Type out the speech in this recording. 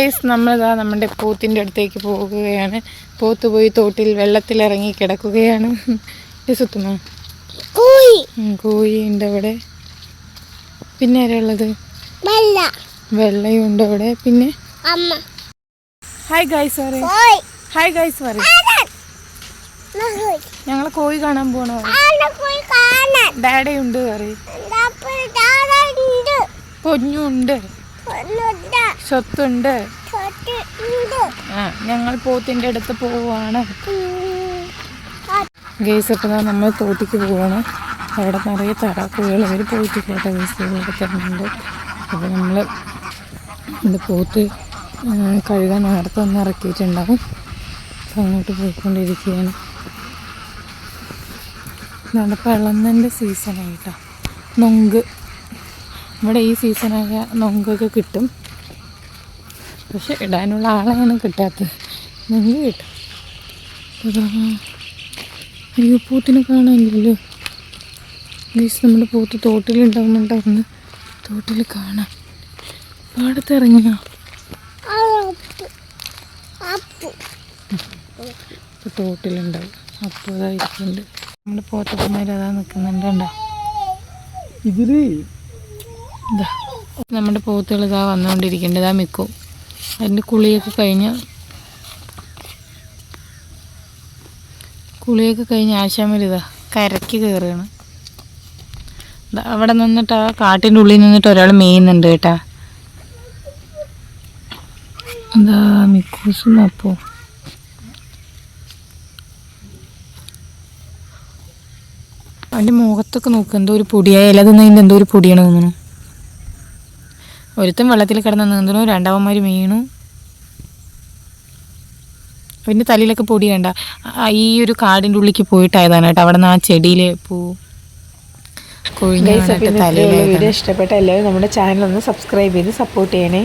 Guys നമ്മളിതാ നമ്മുടെ പോത്തിന്റെ അടുത്തേക്ക് പോകുകയാണ്. പോത്ത് പോയി തോട്ടിൽ വെള്ളത്തിലിറങ്ങി കിടക്കുകയാണ്. സുത്തുമോ കോഴി ഉണ്ട് അവിടെ. പിന്നെ ആരുള്ളത്? വെള്ള. വെള്ളയും ഉണ്ട് അവിടെ. പിന്നെ? ഹായ് ഗൈസ് പറയും ഹായ് ഗൈസ് പറയും ഞങ്ങൾ കോഴി കാണാൻ പോണോ? ഉണ്ട് പറയും പൊന്നുണ്ട്. സ്വത്തുണ്ട്. ആ ഞങ്ങൾ പോത്തിന്റെ അടുത്ത് പോവാണ്. ഗേസ് അപ്പോൾ നമ്മൾ തോട്ടിക്ക് പോവാണ്. അവിടെ നിറയെ തറാക്കുകൾ അവർ പോയിട്ട് കേട്ട ഗേസുകളൊക്കെ തരുന്നുണ്ട്. അപ്പോൾ നമ്മൾ ഇത് പോത്ത് കഴുകാൻ നേരത്തെ ഒന്ന് ഇറക്കിയിട്ടുണ്ടാവും. അപ്പോൾ അങ്ങോട്ട് പോയിക്കൊണ്ടിരിക്കുകയാണ്. നമ്മുടെ പിളന്നന്റെ സീസണായിട്ടാണ് നൊങ്ക്. ഇവിടെ ഈ സീസണായ നൊങ്കൊക്കെ കിട്ടും. പക്ഷെ ഇടാനുള്ള ആളെയാണ് കിട്ടാത്തത്. നിങ്ങൾ കിട്ടും. അയ്യോ പൂത്തിനെ കാണാനില്ലല്ലോ. ഗീസ് നമ്മുടെ പൂത്ത് തോട്ടിലുണ്ടാവുന്നുണ്ടാവുന്ന തോട്ടിൽ കാണാം. പാടത്തിറങ്ങിയോ? ഇറങ്ങിയോ ഇപ്പോൾ തോട്ടിലുണ്ടാവും അപ്പോൾ അതായിരിക്കുന്നുണ്ട് നമ്മുടെ പോത്തപ്പന്മാർ അതാ നിൽക്കുന്നുണ്ട് കണ്ടോ? ഇതിൽ ഇതാ. നമ്മുടെ പോത്തുകൾ ഇതാ വന്നുകൊണ്ടിരിക്കുന്നുണ്ട് ഇതാ മിക്കും അതിന്റെ കുളിയൊക്കെ കഴിഞ്ഞ് കുളിയൊക്കെ കഴിഞ്ഞ് ആശാമരിതാ കരയ്ക്ക് കയറുകയാണ് അവിടെ നിന്നിട്ട് ആ കാട്ടിന്റെ ഉള്ളിൽ നിന്നിട്ട് ഒരാൾ മേയുന്നുണ്ട് കേട്ടാ. എന്താ മിക്കൂസും അപ്പോ അവന്റെ മുഖത്തൊക്കെ നോക്ക് എന്തോ ഒരു പൊടിയായ. ഇല തിന്നതിന്റെ എന്തോ ഒരു പൊടിയാണ് തോന്നുന്നു. ഒരുത്തൻ വെള്ളത്തിൽ കിടന്ന് നീന്തണു രണ്ടാമന്മാർ വീണു. അവന്റെ തലയിലൊക്കെ പൊടി കണ്ട ഈ ഒരു കാടിന്റെ ഉള്ളിലേക്ക് പോയിട്ടായതാണ് കേട്ടോ. അവിടെ നിന്ന് ആ ചെടിയിൽ പൂ കൊഴിഞ്ഞ തലയിൽ ഇഷ്ടപ്പെട്ട എല്ലാവരും നമ്മുടെ ചാനൽ ഒന്ന് സബ്സ്ക്രൈബ് ചെയ്ത് സപ്പോർട്ട് ചെയ്യണേ.